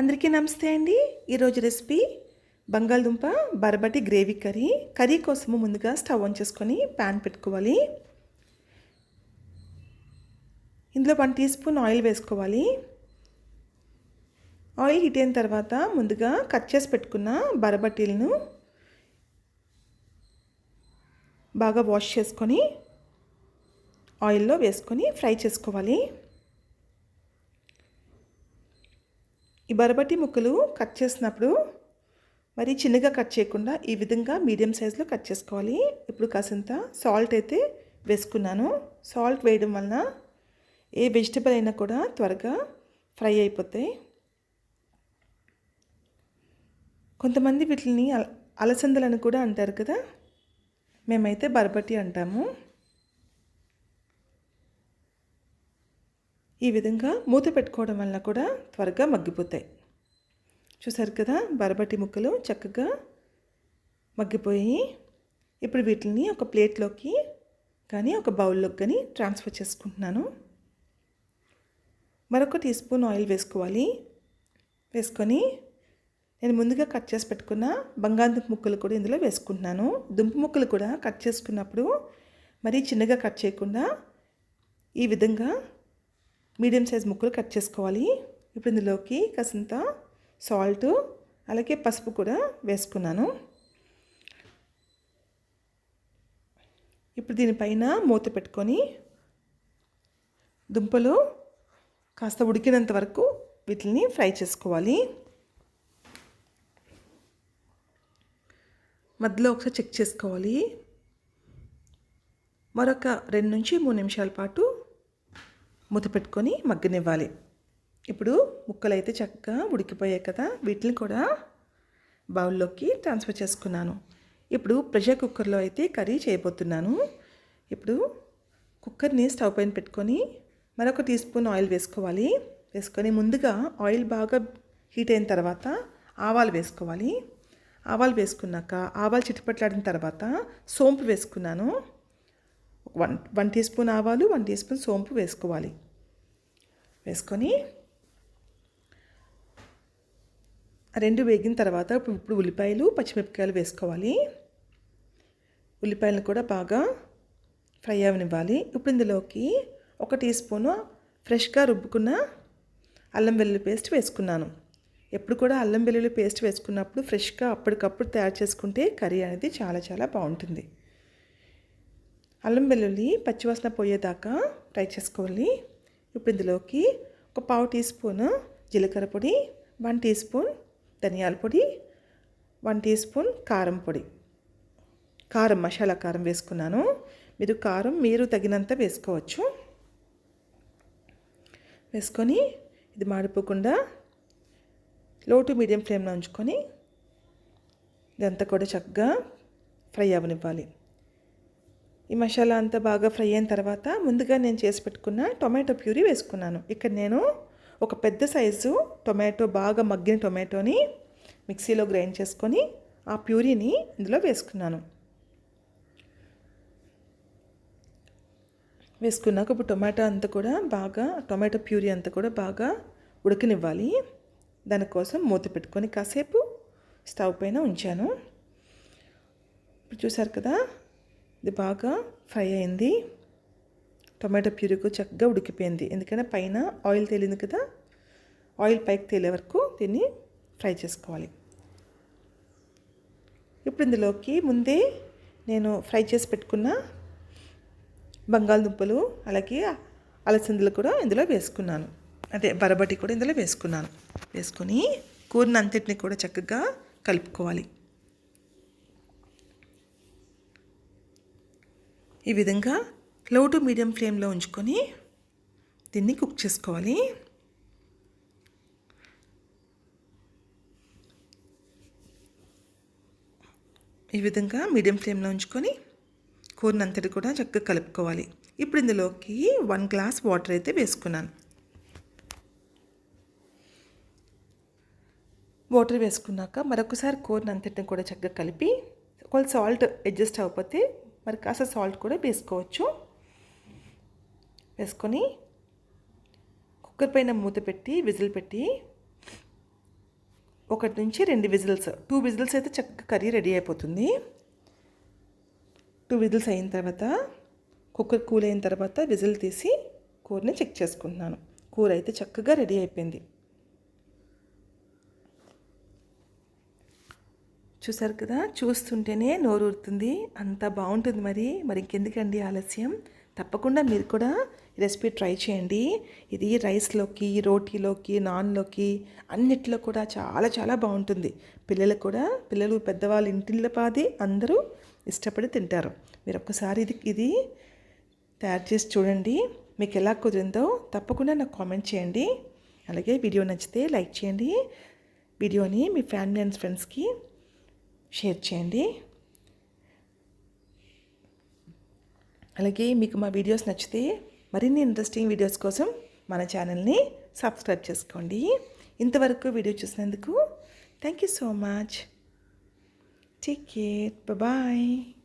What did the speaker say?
అందరికీ నమస్తే అండి. ఈరోజు రెసిపీ బంగాళదుంప బరబటి గ్రేవీ కర్రీ. కర్రీ కోసము ముందుగా స్టవ్ ఆన్ చేసుకొని ప్యాన్ పెట్టుకోవాలి. ఇందులో వన్ టీ స్పూన్ ఆయిల్ వేసుకోవాలి. ఆయిల్ హీట్ అయిన తర్వాత ముందుగా కట్ చేసి పెట్టుకున్న బరబటీలను బాగా వాష్ చేసుకొని ఆయిల్లో వేసుకొని ఫ్రై చేసుకోవాలి. ఈ బరబట్టి ముక్కలు కట్ చేసినప్పుడు మరి చిన్నగా కట్ చేయకుండా ఈ విధంగా మీడియం సైజులో కట్ చేసుకోవాలి. ఇప్పుడు కాసింత సాల్ట్ అయితే వేసుకున్నాను. సాల్ట్ వేయడం వలన ఏ వెజిటబుల్ అయినా కూడా త్వరగా ఫ్రై అయిపోతాయి కొంతమంది వీటిని అల అలసందలని కూడా అంటారు కదా. మేమైతే బరబట్టి అంటాము. ఈ విధంగా మూత పెట్టుకోవడం వల్ల కూడా త్వరగా మగ్గిపోతాయి. చూసారు కదా బరబట్టి ముక్కలు చక్కగా మగ్గిపోయి ఇప్పుడు వీటిని ఒక ప్లేట్లోకి కానీ ఒక బౌల్లోకి కానీ ట్రాన్స్ఫర్ చేసుకుంటున్నాను. మరొక టీ స్పూన్ ఆయిల్ వేసుకోవాలి. వేసుకొని నేను ముందుగా కట్ చేసి పెట్టుకున్న బంగాళదుంప ముక్కలు కూడా ఇందులో వేసుకుంటున్నాను. దుంప ముక్కలు కూడా కట్ చేసుకున్నప్పుడు మరీ చిన్నగా కట్ చేయకుండా ఈ విధంగా మీడియం సైజ్ ముక్కలు కట్ చేసుకోవాలి. ఇప్పుడు ఇందులోకి కాసింత సాల్ట్ అలాగే పసుపు కూడా వేసుకున్నాను. ఇప్పుడు దీనిపైన మూత పెట్టుకొని దుంపలు కాస్త ఉడికినంత వరకు వీటిని ఫ్రై చేసుకోవాలి. మధ్యలో ఒకసారి చెక్ చేసుకోవాలి. మరొక రెండు నుంచి మూడు నిమిషాల పాటు మూత పెట్టుకొని మగ్గనివ్వాలి. ఇప్పుడు ముక్కలు అయితే చక్కగా ఉడికిపోయాయి కదా వీటిని కూడా బౌల్లోకి ట్రాన్స్ఫర్ చేసుకున్నాను. ఇప్పుడు ప్రెషర్ కుక్కర్లో అయితే కర్రీ చేయబోతున్నాను. ఇప్పుడు కుక్కర్ని స్టవ్ పైన పెట్టుకొని మరొక టీ స్పూన్ ఆయిల్ వేసుకోవాలి. వేసుకొని ముందుగా ఆయిల్ బాగా హీట్ అయిన తర్వాత ఆవాలు వేసుకోవాలి. ఆవాలు వేసుకున్నాక ఆవాలు చిట్టుపట్లాడిన తర్వాత సోంపు వేసుకున్నాను. వన్ వన్ టీ స్పూన్ ఆవాలు వన్ టీ స్పూన్ సోంపు వేసుకోవాలి. వేసుకొని రెండు వేగిన తర్వాత ఇప్పుడు ఉల్లిపాయలు పచ్చిమిరపకాయలు వేసుకోవాలి. ఉల్లిపాయలను కూడా బాగా ఫ్రై అవనివ్వాలి. ఇప్పుడు ఇందులోకి ఒక టీ స్పూను ఫ్రెష్గా రుబ్బుకున్న అల్లం వెల్లుల్లి పేస్ట్ వేసుకున్నాను. ఎప్పుడు కూడా అల్లం వెల్లుల్లి పేస్ట్ వేసుకున్నప్పుడు ఫ్రెష్గా అప్పటికప్పుడు తయారు చేసుకుంటే కర్రీ అనేది చాలా చాలా బాగుంటుంది. అల్లం వెల్లుల్లి పచ్చివాసన పోయేదాకా ఫ్రై చేసుకోవాలి. ఇప్పుడు ఇందులోకి ఒక పావు టీ స్పూన్ జీలకర్ర పొడి వన్ టీ స్పూన్ ధనియాల పొడి వన్ టీ స్పూన్ కారం పొడి. కారం మసాలా కారం వేసుకున్నాను. మీరు కారం మీరు తగినంత వేసుకోవచ్చు. వేసుకొని ఇది మాడిపోకుండా లో టు మీడియం ఫ్లేమ్లో ఉంచుకొని ఇదంతా కూడా చక్కగా ఫ్రై అవ్వనివ్వాలి ఈ మసాలా అంతా బాగా ఫ్రై అయిన తర్వాత ముందుగా నేను చేసి పెట్టుకున్న టొమాటో ప్యూరీ వేసుకున్నాను. ఇక్కడ నేను ఒక పెద్ద సైజు టొమాటో బాగా మగ్గిన టొమాటోని మిక్సీలో గ్రైండ్ చేసుకొని ఆ ప్యూరీని ఇందులో వేసుకున్నాను. వేసుకున్నాక ఇప్పుడు టొమాటో అంతా కూడా బాగా టొమాటో ప్యూరీ అంతా కూడా బాగా ఉడకనివ్వాలి. దానికోసం మూత పెట్టుకొని కాసేపు స్టవ్ పైన ఉంచాను. ఇప్పుడు చూసారు కదా ఇది బాగా ఫ్రై అయింది. టొమాటో ప్యూరీకు చక్కగా ఉడికిపోయింది. ఎందుకంటే పైన ఆయిల్ తేలింది కదా. ఆయిల్ పైకి తేలే వరకు దీన్ని ఫ్రై చేసుకోవాలి. ఇప్పుడు ఇందులోకి ముందే నేను ఫ్రై చేసి పెట్టుకున్న బంగాళదుంపలు అలాగే అలసందలు కూడా ఇందులో వేసుకున్నాను. అదే బరబటి కూడా ఇందులో వేసుకున్నాను. వేసుకొని కూరని అంతటిని కూడా చక్కగా కలుపుకోవాలి. ఈ విధంగా లో టు మీడియం ఫ్లేమ్లో ఉంచుకొని దీన్ని కుక్ చేసుకోవాలి. ఈ విధంగా మీడియం ఫ్లేమ్లో ఉంచుకొని కూరనంతటి కూడా చక్కగా కలుపుకోవాలి. ఇప్పుడు ఇందులోకి వన్ గ్లాస్ వాటర్ అయితే వేసుకున్నాను. వాటర్ వేసుకున్నాక మరొకసారి కూరనంతటిని కూడా చక్కగా కలిపి ఒకవేళ సాల్ట్ అడ్జస్ట్ అవ్వకపోతే మరి కాస్త సాల్ట్ కూడా వేసుకోవచ్చు. వేసుకొని కుక్కర్ పైన మూత పెట్టి విజిల్ పెట్టి ఒకటి నుంచి రెండు విజిల్స్ టూ విజిల్స్ అయితే చక్కగా కర్రీ రెడీ అయిపోతుంది. టూ విజిల్స్ అయిన తర్వాత కుక్కర్ కూల్ అయిన తర్వాత విజిల్ తీసి కూరని చెక్ చేసుకుంటున్నాను. కూర అయితే చక్కగా రెడీ అయిపోయింది. చూసారు కదా? చూస్తుంటేనే నోరూరుతుంది. అంత బాగుంటుంది మరి. మరి ఇంకెందుకండి ఆలస్యం? తప్పకుండా మీరు కూడా ఈ రెసిపీ ట్రై చేయండి. ఇది రైస్లోకి రోటీలోకి నాన్లోకి అన్నిట్లో కూడా చాలా చాలా బాగుంటుంది. పిల్లలు కూడా పిల్లలు పెద్దవాళ్ళు ఇంటిళ్ళ పాది అందరూ ఇష్టపడి తింటారు. మీరు ఒక్కసారి ఇది ఇది తయారు చేసి చూడండి. మీకు ఎలా కుదిరిందో తప్పకుండా నాకు కామెంట్ చేయండి. అలాగే వీడియో నచ్చితే లైక్ చేయండి. వీడియోని మీ ఫ్యామిలీ అండ్ ఫ్రెండ్స్కి షేర్ చేయండి. అలాగే మీకు మా వీడియోస్ నచ్చితే మరిన్ని ఇంట్రెస్టింగ్ వీడియోస్ కోసం మన ఛానల్ని సబ్స్క్రైబ్ చేసుకోండి. ఇంతవరకు వీడియో చూసినందుకు thank you so much take care bye